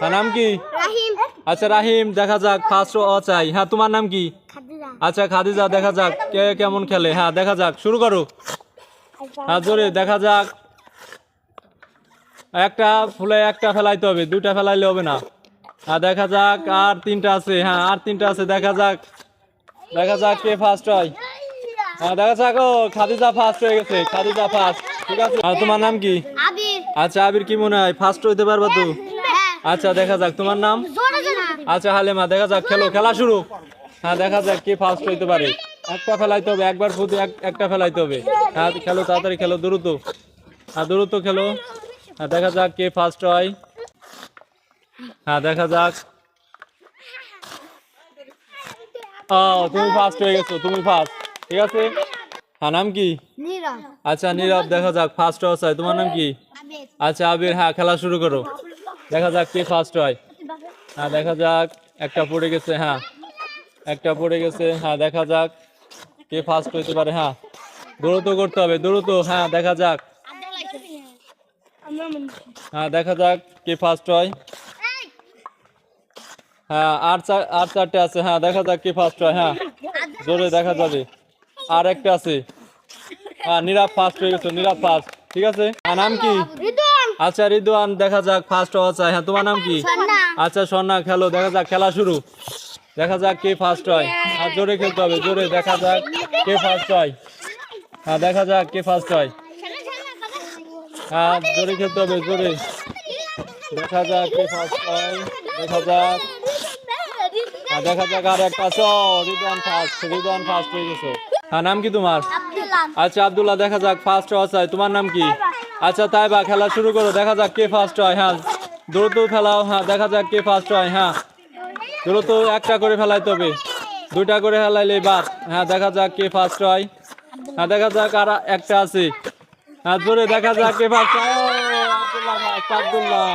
হ্যাঁ নাম কি? আচ্ছা রাহিম দেখা যাক ফার্স্ট ও চাই। হ্যাঁ তোমার নাম কি? আচ্ছা খাদিজা দেখা যাক কে কেমন খেলে। হ্যাঁ দেখা যাক শুরু করো। হ্যাঁ জোরে দেখা যাক। একটা ফুলে একটা ফেলাইতে হবে দুইটা ফেলাইলে হবে না। হ্যাঁ দেখা যাক আর তিনটা আছে। হ্যাঁ আর তিনটা আছে দেখা যাক। দেখা যাক কে ফার্স্ট হয়। হ্যাঁ দেখা যাক ও খাদিজা ফার্স্ট হয়ে গেছে খাদিজা ফার্স্ট। ঠিক আছে। আর তোমার নাম কি? আবির। আচ্ছা আবির কি মনে হয়? ফার্স্ট হইতে পারবা তো? হ্যাঁ আচ্ছা দেখা যাক তোমার নাম? আচ্ছা হালেমা দেখা যাক খেলো খেলা শুরু। হ্যাঁ দেখা যাক কে ফার্স্ট হইতে পারে। একটা ফেলাইতে হবে একবার শুধু একটা ফেলাইতে হবে। হ্যাঁ খেলো তাড়াতাড়ি খেলো দ্রুত। হ্যাঁ দ্রুত খেলো। হ্যাঁ দেখা যাক কে ফার্স্ট হয়। হ্যাঁ দেখা যাক। ও তুমি ফার্স্ট হয়ে গেছো তুমি ফার্স্ট ঠিক আছে? হ্যাঁ নাম কি? আচ্ছা নীরব দেখা যাক ফার্স্ট হওয়া চাই। তোমার নাম কি? আবির। আচ্ছা আবির হ্যাঁ খেলা শুরু করো। দেখা যাক কে ফার্স্ট হয়। হ্যাঁ দেখা যাক। একটা পড়ে গেছে হ্যাঁ। একটা পড়ে গেছে হ্যাঁ দেখা যাক কে ফার্স্ট হইতে পারে হ্যাঁ। দ্রুত করতে হবে দ্রুত হ্যাঁ দেখা যাক। হ্যাঁ দেখা যাক কে ফার্স্ট হয়। হ্যাঁ আর চার, আর চারটে আছে হ্যাঁ দেখা যাক কে ফার্স্ট হয় হ্যাঁ। জোরে দেখা যাবে। আর একটা আছে। হ্যাঁ নীরব ফার্স্ট হয়ে গেছে, নীরব ফার্স্ট ঠিক আছে? আর নাম কি? আচ্ছা রিদওয়ান দেখা যাক ফার্স্ট হওয়া চাই। হ্যাঁ তোমার নাম কি? আচ্ছা স্বর্ণা খেলো দেখা যাক খেলা শুরু। দেখা যাক কে ফার্স্ট হয়। আর জোরে খেলতে হবে জোরে দেখা যাক কে ফার্স্ট হয়। হ্যাঁ দেখা যাক কে ফার্স্ট হয়। হ্যাঁ জোরে খেলতে হবে জোরে। দেখা যাক কে ফার্স্ট হয় দেখা যাক। হ্যাঁ দেখা যাক আর একটা। আছে রিদওয়ান ফার্স্ট রিদওয়ান ফার্স্ট হয়ে গেছে। হ্যাঁ নাম কি তোমার? আচ্ছা আব্দুল্লাহ দেখা যাক ফার্স্ট হওয়া চাই। তোমার নাম কি? আচ্ছা তাই বা, খেলা শুরু করো, দেখা যাক কে ফার্স্ট হয় হ্যাঁ। দ্রুত ফেলাও হ্যাঁ দেখা যাক কে ফার্স্ট হয় হ্যাঁ। দ্রুত একটা করে ফেলাই তবে, দুইটা করে ফেলাইলে বাদ হ্যাঁ দেখা যাক কে ফার্স্ট হয়। হ্যাঁ দেখা যাক আর একটা আছে। হ্যাঁ জোরে দেখা যাক কে ফার্স্ট হয়। আব্দুল্লাহ ফার্স্ট আব্দুল্লাহ।